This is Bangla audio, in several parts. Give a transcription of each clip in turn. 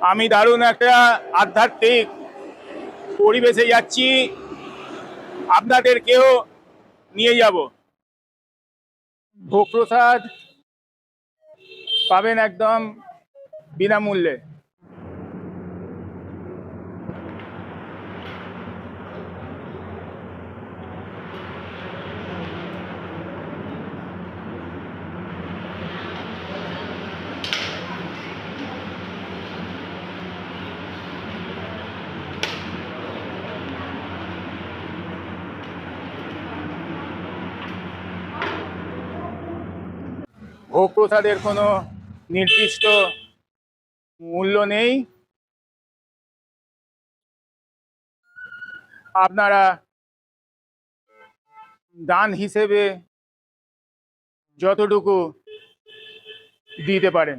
আমি দারুণ একটা আধ্যাত্মিক পরিবেশে যাচ্ছি। আপনাদেরকেও নিয়ে যাব। ভোগ প্রসাদ পাবেন একদম বিনামূল্যে। ভোগ প্রসাদের কোনো নির্দিষ্ট মূল্য নেই। আপনারা দান হিসেবে যতটুকু দিতে পারেন।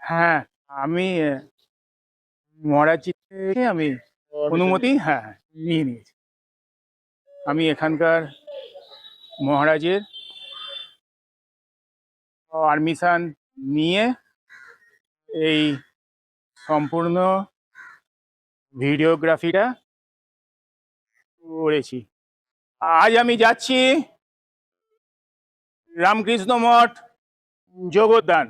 হ্যাঁ আমি মহারাজজি থেকে আমি অনুমতি হ্যাঁ হ্যাঁ, নিয়ে নিয়েছি। আমি এখানকার মহারাজের পারমিশন নিয়ে এই সম্পূর্ণ ভিডিওগ্রাফিটা করেছি। আজ আমি যাচ্ছি রামকৃষ্ণ মঠ যোগদান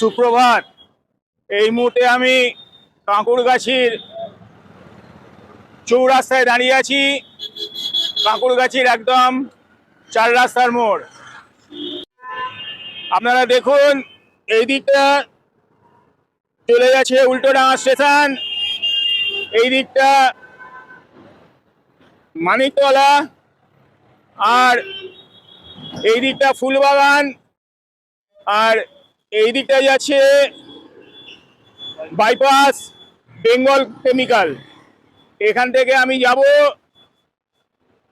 সুপ্রভাত। এই মুহূর্তে আমি কাঁকুড়গাছির চৌরাস্তায় দাঁড়িয়ে আছি। কাঁকুড়গাছির একদম চার রাস্তার মোড়। আপনারা দেখুন, এই দিকটা চলে যাচ্ছে উল্টোডাঙা স্টেশন। এই দিকটা মানিকতলা আর এই দিকটা ফুলবাগান আর এই দিকটা যাচ্ছে বাইপাস বেঙ্গল কেমিক্যাল এখান থেকে আমি যাব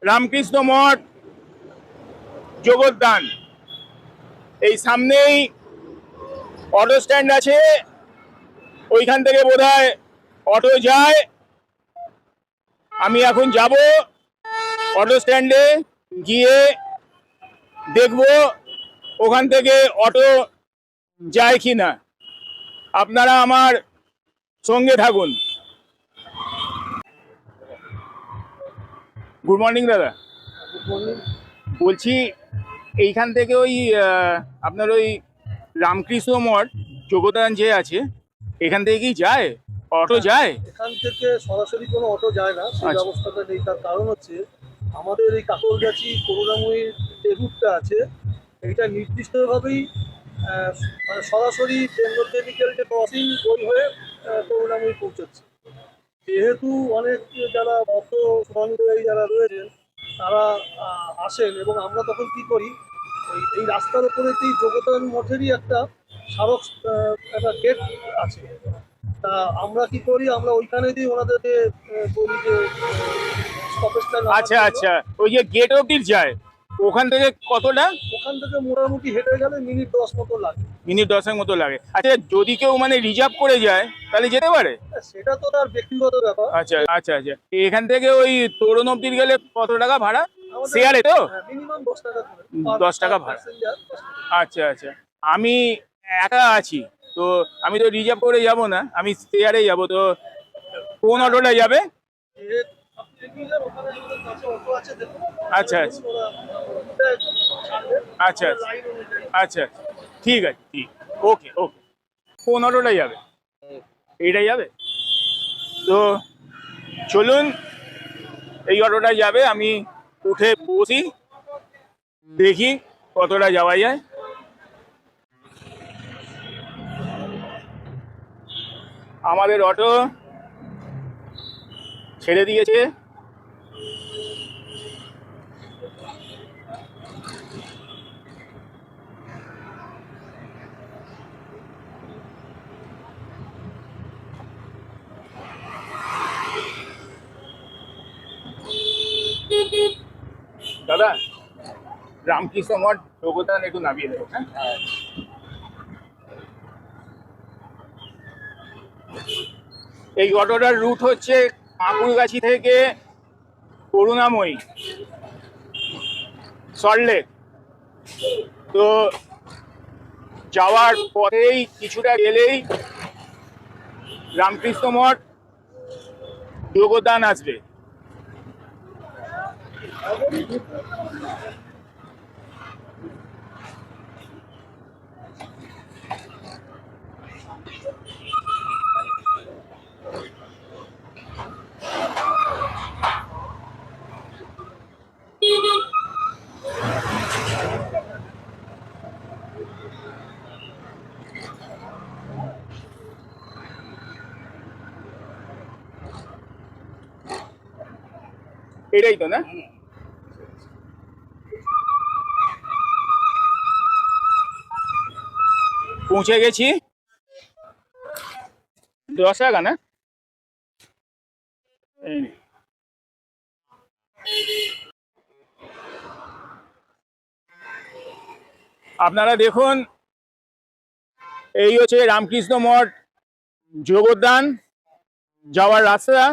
রামকৃষ্ণ মঠ জগদ্দান এই সামনেই অটো স্ট্যান্ড আছে। ওইখান থেকে বোধহয় অটো যায়। আমি এখন যাব অটো স্ট্যান্ডে গিয়ে দেখব। ওখান থেকে অটো যায় কি না আপনারা আমার সঙ্গে থাকুন। গুড মর্নিং দাদা। বলছি এইখান থেকে ওই আপনার ওই রামকৃষ্ণ মঠ যোগদান যে আছে এখান থেকে কি যায়? অটো যায়? এখান থেকে সরাসরি কোনো অটো যায় না সেই আচ্ছা। ব্যবস্থাটা নেই। তার কারণ হচ্ছে আমাদের এই কাকলগাছি করুণাময়ীর যে রুটটা আছে এইটা নির্দিষ্টভাবেই সরাসরি বেঙ্গল যে ক্রসিং ওই হয়ে করুণাময়ী পৌঁছাচ্ছে। যেহেতু অনেক যারা ভক্ত শুভানুযায়ী যারা রয়েছেন তারা আসেন এবং আমরা তখন কি করি এই রাস্তার উপরেতেই যোগদান মঠেরই একটা স্মারক একটা গেট আছে। তা আমরা কি করি আমরা ওইখানে দিয়ে ওনাদেরকে যে স্টপেজটা আচ্ছা আচ্ছা। ওই যে গেট অব্দি যায়। ওখান থেকে কতটা? ওখান থেকে মোটামুটি হেঁটে গেলে মিনিট দশ মতো লাগে। মিনিট দশের মতো লাগে। আচ্ছা যদি কেউ মানে রিজার্ভ করে যায় তাহলে যেতে পারে? হ্যাঁ, সেটা তো তার ব্যক্তিগত ব্যাপার। আচ্ছা আচ্ছা আচ্ছা। এখান থেকে ওই তরুণ অব্দি গেলে কত টাকা ভাড়া? শেয়ারে তো? দশ টাকা করে। 10 টাকা ভাড়া। আচ্ছা আচ্ছা। আমি একা আছি তো আমি তো রিজার্ভ করে যাব না আমি শেয়ারে যাব তো কোন অটোটা যাবে? আচ্ছা, আচ্ছা। আচ্ছা আচ্ছা। আচ্ছা আচ্ছা। ঠিক আছে ঠিক। ওকে ওকে। কোন অটোটা যাবে। এইটাই যাবে? তো চলুন এই অটোটা যাবে। আমি উঠে বসি। দেখি কতটা যাওয়া যায়। আমাদের অটো ছেড়ে দিয়েছে। দাদা, রামকৃষ্ণ মঠ যোগদান একটু নামিয়ে দেবো হ্যাঁ? এই অটোটার রুট হচ্ছে কাঁকুরগাছি থেকে করুণাময়ী সল্টলেক তো যাওয়ার পরেই কিছুটা গেলেই রামকৃষ্ণ মঠ, যোগদান আসবে। এটাই তো পৌঁছে গেছি। দশ টাকা না। আপনারা দেখুন, এই হচ্ছে রামকৃষ্ণ মঠ যোগদান যাওয়ার রাস্তা।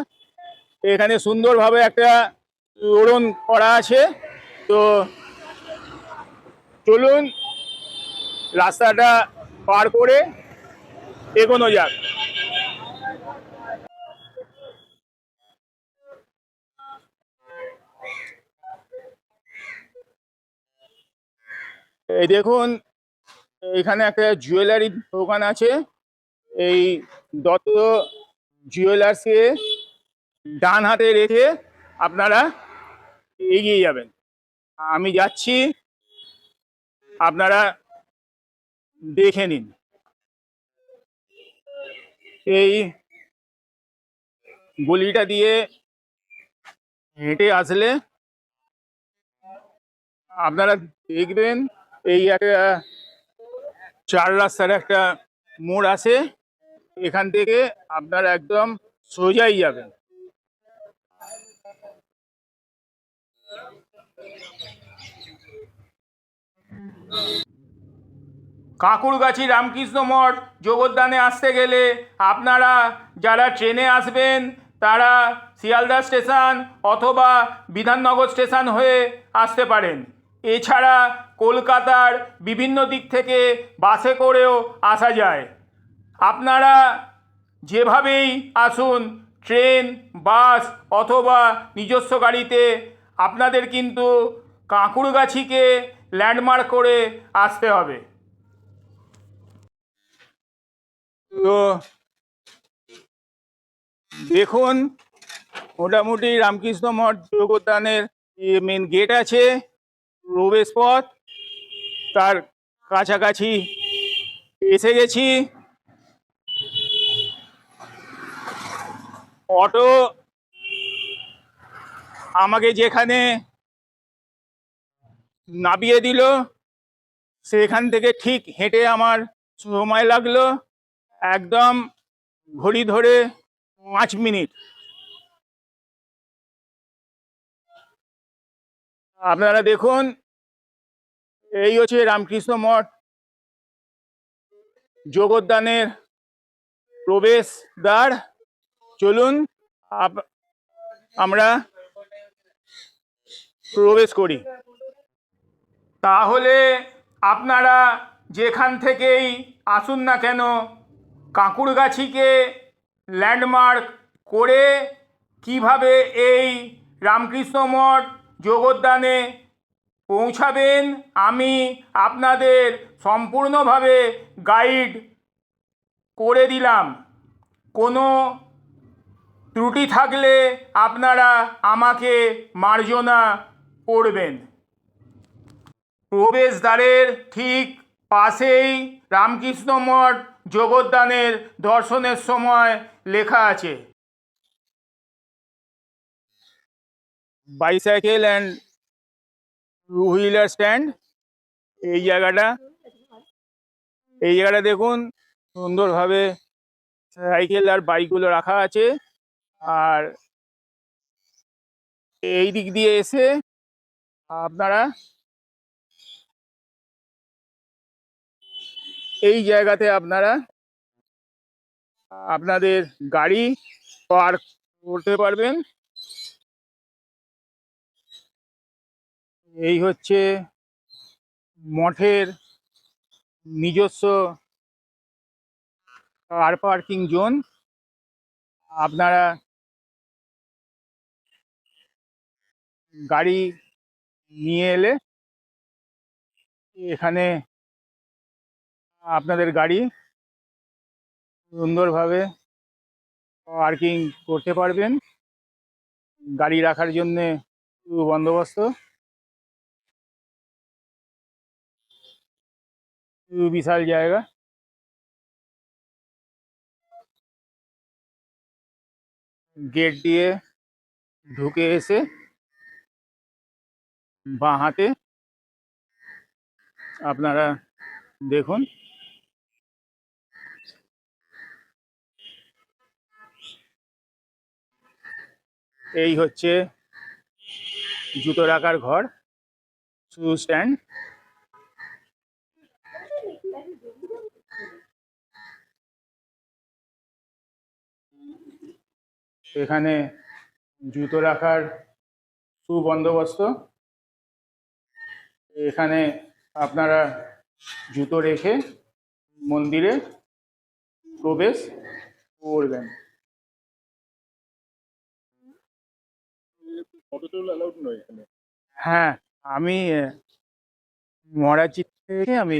এখানে সুন্দরভাবে একটা তোরণ করা আছে। তো চলুন, রাস্তাটা পার করে এগোনো যাক। এই দেখুন, এখানে একটা জুয়েলারি দোকান আছে। এই দত্ত জুয়েলার্সকে ডান হাতে রেখে আপনারা এগিয়ে যাবেন। আমি যাচ্ছি। আপনারা দেখে নিন। এই গলিটা দিয়ে হেঁটে আসলে আপনারা দেখবেন এই একটা চার রাস্তার একটা মোড় আছে, এখান থেকে আপনারা একদম সোজাই যাবেন। কাঁকুরগাছি রামকৃষ্ণ মঠ যোগদানে আসতে গেলে আপনারা যারা ট্রেনে আসবেন, তারা শিয়ালদা স্টেশন অথবা বিধাননগর স্টেশন হয়ে আসতে পারেন। এছাড়া কলকাতার বিভিন্ন দিক থেকে বাসে করেও আসা যায়। আপনারা যেভাবেই আসুন, ট্রেন, বাস অথবা নিজস্ব গাড়িতে, আপনাদের কিন্তু কাঁকুড়গাছিকে ল্যান্ডমার্ক করে আসতে হবে। তো দেখুন, মোটামুটি রামকৃষ্ণ মঠ যোগদানের মেন গেট আছে, প্রবেশ পথ। তার কাছাকাছি এসে গেছি। অটো আমাকে যেখানে নামিয়ে দিল, সেখান থেকে ঠিক হেঁটে আমার সময় লাগল। একদম ঘড়ি ধরে পাঁচ মিনিট। আপনারা দেখুন, এই হচ্ছে রামকৃষ্ণ মঠ। যোগদানের প্রবেশ দ্বার চলুন আমরা প্রবেশ করি। তাহলে আপনারা যেখান থেকেই আসুন না কেন কাঁকুরগাছিকে ল্যান্ডমার্ক করে কীভাবে এই রামকৃষ্ণ মঠ যোগদানে পৌঁছাবেন, আমি আপনাদের সম্পূর্ণভাবে গাইড করে দিলাম। কোনো ত্রুটি থাকলে আপনারা আমাকে মার্জনা করবেন। প্রবেশদ্বারের ঠিক পাশেই রামকৃষ্ণ মঠ যোগদানের দর্শনের সময় লেখা আছে। বাইসাইকেল অ্যান্ড হুইলার স্ট্যান্ড এই জায়গাটা। এই জায়গাটা দেখুন, সুন্দরভাবে সাইকেল আর বাইকগুলো রাখা আছে। আর এই দিক দিয়ে এসে আপনারা এই জায়গাতে আপনারা আপনাদের গাড়ি পার্ক করতে পারবেন। এই হচ্ছে মঠের নিজস্ব কার পার্কিং জোন আপনারা গাড়ি নিয়ে এলে এখানে আপনাদের গাড়ি সুন্দরভাবে পার্কিং করতে পারবেন। গাড়ি রাখার জন্যে বন্দোবস্ত। বিশাল জায়গা। গেট দিয়ে ঢুকে এসে বাঁ হাতে আপনারা দেখুন। এই হচ্ছে জুতো রাখার ঘর শু স্ট্যান্ড এখানে জুতো রাখার সুবন্দোবস্ত। এখানে আপনারা জুতো রেখে মন্দিরে প্রবেশ করবেন। ফটোটুল অ্যালাউড নয় এখানে? হ্যাঁ আমি আহ, থেকে আমি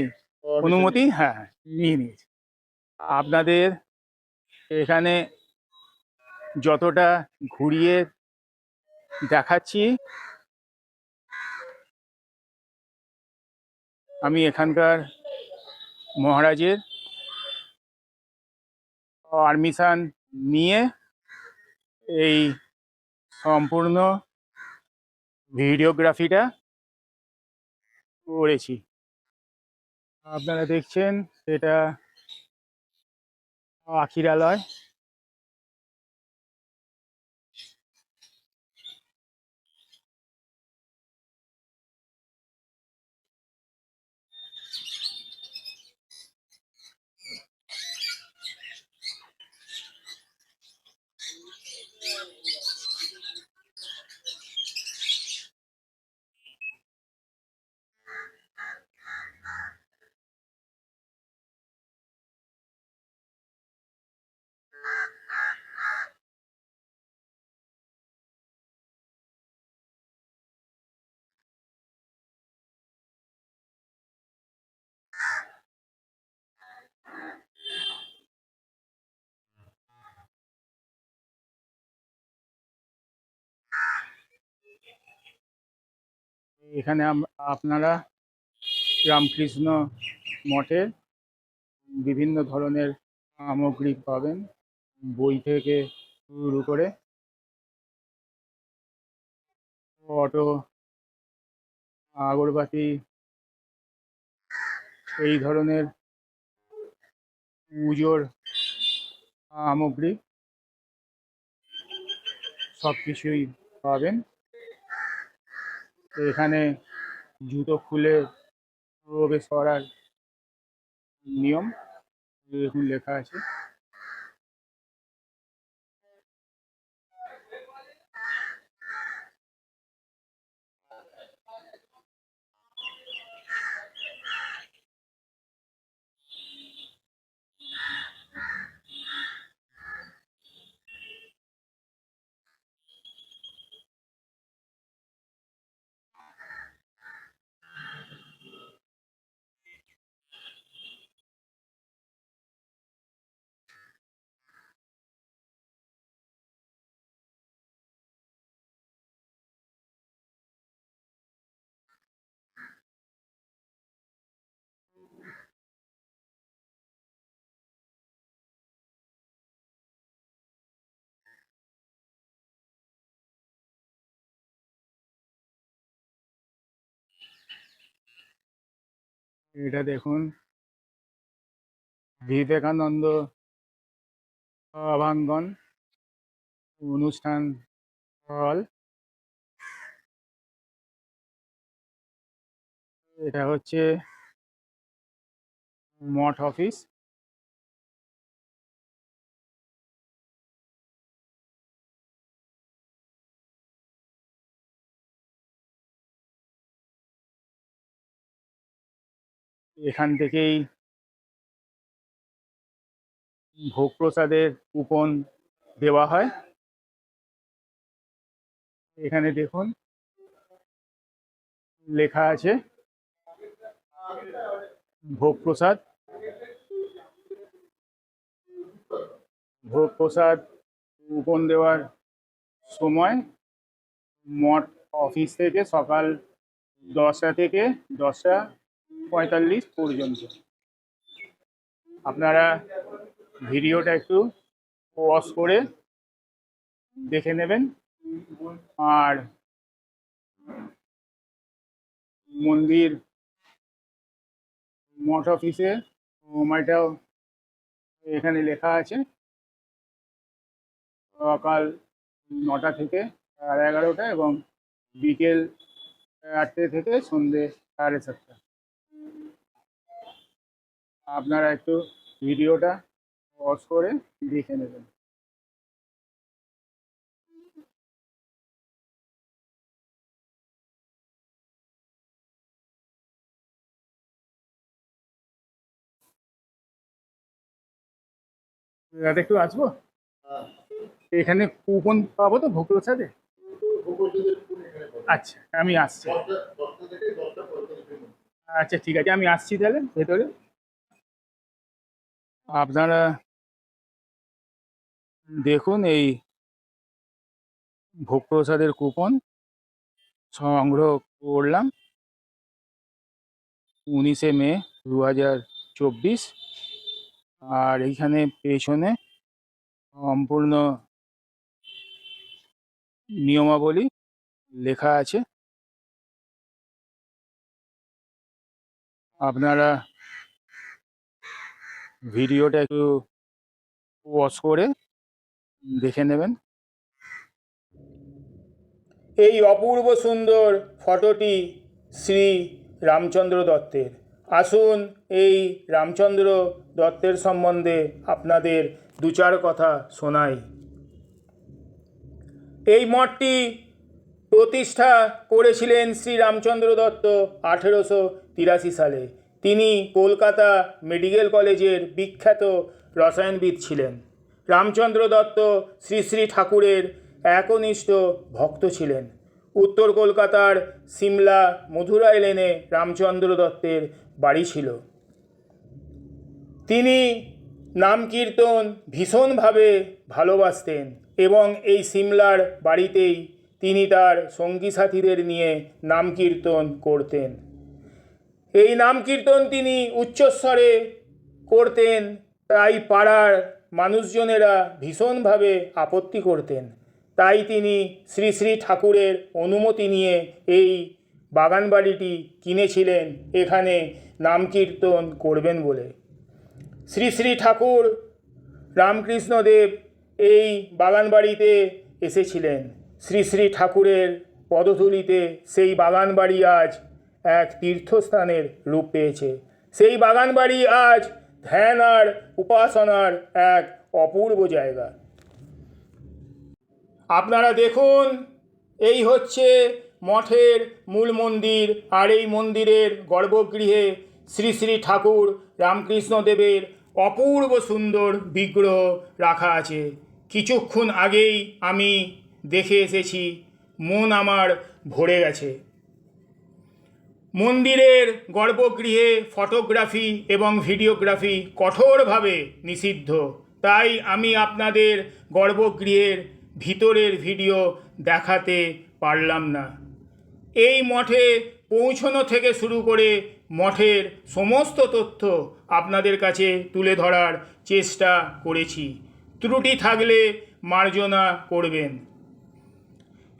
অনুমতি হ্যাঁ হ্যাঁ, নিয়ে নিয়েছি। আপনাদের এখানে যতটা ঘুরিয়ে দেখাচ্ছি আমি এখানকার মহারাজের পারমিশন নিয়ে এই সম্পূর্ণ ভিডিওগ্রাফিটা করেছি। আপনারা দেখছেন এটা আখিরালয় এখানে আপনারা রামকৃষ্ণ মঠের বিভিন্ন ধরনের সামগ্রী পাবেন, বই থেকে শুরু করে অটো, আগরবাতি, এই ধরনের পুজোর সামগ্রী সব কিছুই পাবেন। এখানে জুতো খুলে প্রবেশ করার নিয়ম এরকম লেখা আছে। এটা দেখুন। বিবেকানন্দ সভাঙ্গন অনুষ্ঠান হল। এটা হচ্ছে মঠ অফিস। এখান থেকেই ভোগ প্রসাদের কুপন দেওয়া হয়। এখানে দেখুন লেখা আছে, ভোগ প্রসাদ। ভোগ প্রসাদ কুপন দেওয়ার সময় মঠ অফিস থেকে সকাল দশটা থেকে দশটা পঁয়তাল্লিশ পর্যন্ত। আপনারা ভিডিওটা একটু পজ করে দেখে নেবেন। আর মন্দির, মঠ অফিসের সময়টাও এখানে লেখা আছে। সকাল নটা থেকে সাড়ে এগারোটা এবং বিকেল আটটে থেকে সন্ধে সাড়ে সাতটা। আপনারা একটু ভিডিওটা পজ করে দেখে নেবেন। একটু আসব? এখানে কুপন পাবো তো ভোগ প্রসাদে আচ্ছা আমি আসছি। আচ্ছা ঠিক আছে, আমি আসছি তাহলে ভেতরে। আপনারা দেখুন এই ভোগ প্রসাদের কুপন সংগ্রহ করলাম। উনিশে মে দু হাজার চব্বিশ। আর এইখানে পেছনে সম্পূর্ণ নিয়মাবলী লেখা আছে। আপনারা ভিডিওটা একটু ওয়াচ করে দেখে নেবেন। এই অপূর্ব সুন্দর ফটোটি শ্রী রামচন্দ্র দত্তের। আসুন এই রামচন্দ্র দত্তের সম্বন্ধে আপনাদের দু চার কথা শোনাই। এই মঠটি প্রতিষ্ঠা করেছিলেন শ্রী রামচন্দ্র দত্ত আঠেরোশো তিরাশি সালে। তিনি কলকাতা মেডিকেল কলেজের বিখ্যাত রসায়নবিদ ছিলেন। রামচন্দ্র দত্ত শ্রী শ্রী ঠাকুরের একনিষ্ঠ ভক্ত ছিলেন। উত্তর কলকাতার সিমলা মধুরাই লেনে রামচন্দ্র দত্তের বাড়ি ছিল। তিনি নাম কীর্তন ভীষণভাবে ভালোবাসতেন এবং এই সিমলার বাড়িতেই তিনি তার সঙ্গী সাথীদের নিয়ে নাম কীর্তন করতেন। এই নাম কীর্তন তিনি উচ্চস্বরে করতেন, তাই পাড়ার মানুষজনেরা ভীষণভাবে আপত্তি করতেন। তাই তিনি শ্রী শ্রী ঠাকুরের অনুমতি নিয়ে এই বাগানবাড়িটি কিনেছিলেন, এখানে নাম কীর্তন করবেন বলে। শ্রী শ্রী ঠাকুর রামকৃষ্ণদেব এই বাগানবাড়িতে এসেছিলেন। শ্রী শ্রী ঠাকুরের পদধূলিতে সেই বাগানবাড়ি আজ এক তীর্থস্থানের রূপ পেয়েছে। সেই বাগানবাড়ি আজ ধ্যান আর উপাসনার এক অপূর্ব জায়গা। আপনারা দেখুন, এই হচ্ছে মঠের মূল মন্দির আর এই মন্দিরের গর্ভগৃহে শ্রী শ্রী ঠাকুর রামকৃষ্ণদেবের অপূর্ব সুন্দর বিগ্রহ রাখা আছে। কিছুক্ষণ আগেই আমি দেখে এসেছি, মন আমার ভরে গেছে। মন্দিরের গর্ভগৃহে ফটোগ্রাফি এবং ভিডিওগ্রাফি কঠোরভাবে নিষিদ্ধ। তাই আমি আপনাদের গর্ভগৃহের ভিতরের ভিডিও দেখাতে পারলাম না। এই মঠে পৌঁছনো থেকে শুরু করে মঠের সমস্ত তথ্য আপনাদের কাছে তুলে ধরার চেষ্টা করেছি। ত্রুটি থাকলে মার্জনা করবেন।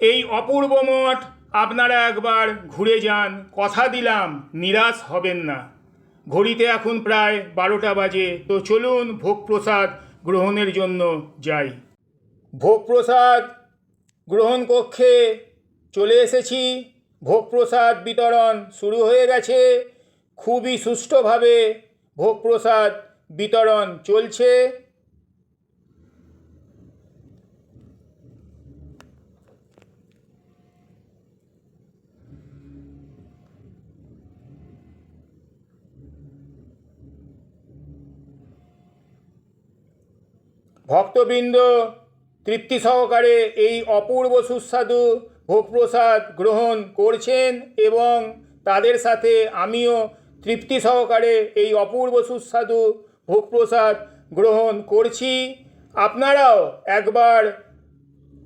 এই অপূর্ব মঠ আপনারা একবার ঘুরে যান, কথা দিলাম, নিরাশ হবেন না। ঘড়িতে এখন প্রায় বারোটা বাজে, তো চলুন ভোগ প্রসাদ গ্রহণের জন্য যাই। ভোগ প্রসাদ গ্রহণ কক্ষে চলে এসেছি। ভোগ প্রসাদ বিতরণ শুরু হয়ে গেছে। খুবই সুষ্ঠুভাবে ভোগ প্রসাদ বিতরণ চলছে। ভক্তবৃন্দ, তৃপ্তি সহকারে এই অপূর্ব সুস্বাদু ভোগপ্রসাদ গ্রহণ করছেন এবং তাদের সাথে আমিও তৃপ্তি সহকারে এই অপূর্ব সুস্বাদু ভোগপ্রসাদ গ্রহণ করছি। আপনারাও একবার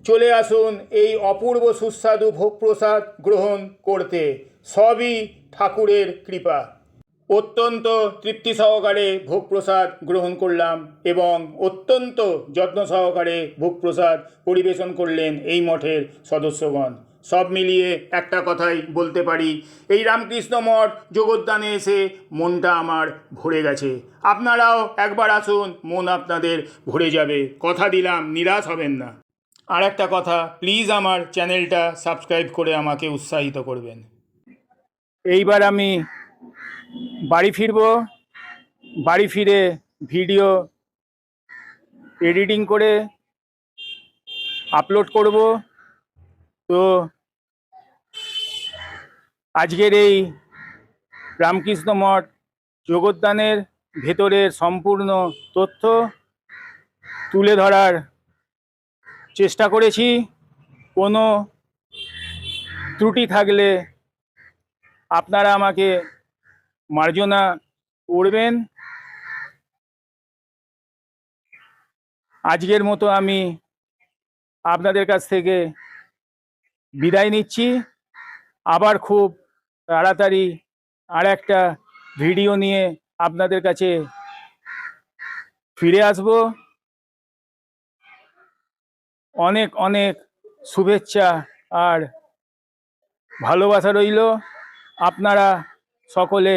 চলে আসুন এই অপূর্ব সুস্বাদু ভোগপ্রসাদ গ্রহণ করতে। সবই ঠাকুরের কৃপা। অত্যন্ত তৃপ্তি সহকারে ভোগপ্রসাদ গ্রহণ করলাম এবং অত্যন্ত যত্ন সহকারে ভোগপ্রসাদ পরিবেশন করলেন এই মঠের সদস্যগণ। সব মিলিয়ে একটা কথাই বলতে পারি, এই রামকৃষ্ণ মঠ যোগদানে এসে মনটা আমার ভরে গেছে। আপনারাও একবার আসুন, মন আপনাদের ভরে যাবে। কথা দিলাম, নিরাশ হবেন না। আর একটা কথা প্লিজ আমার চ্যানেলটা সাবস্ক্রাইব করে আমাকে উৎসাহিত করবেন। এইবার আমি বাড়ি ফিরব, বাড়ি ফিরে ভিডিও এডিটিং করে আপলোড করব। তো আজকের এই রামকৃষ্ণ মঠ যোগদানের ভেতরের সম্পূর্ণ তথ্য তুলে ধরার চেষ্টা করেছি। কোনো ত্রুটি থাকলে আপনারা আমাকে মার্জনা করবেন। আজকের মতো আমি আপনাদের কাছ থেকে বিদায় নিচ্ছি। আবার খুব তাড়াতাড়ি আর একটা ভিডিও নিয়ে আপনাদের কাছে ফিরে আসব। অনেক অনেক শুভেচ্ছা আর ভালোবাসা রইল। আপনারা সকলে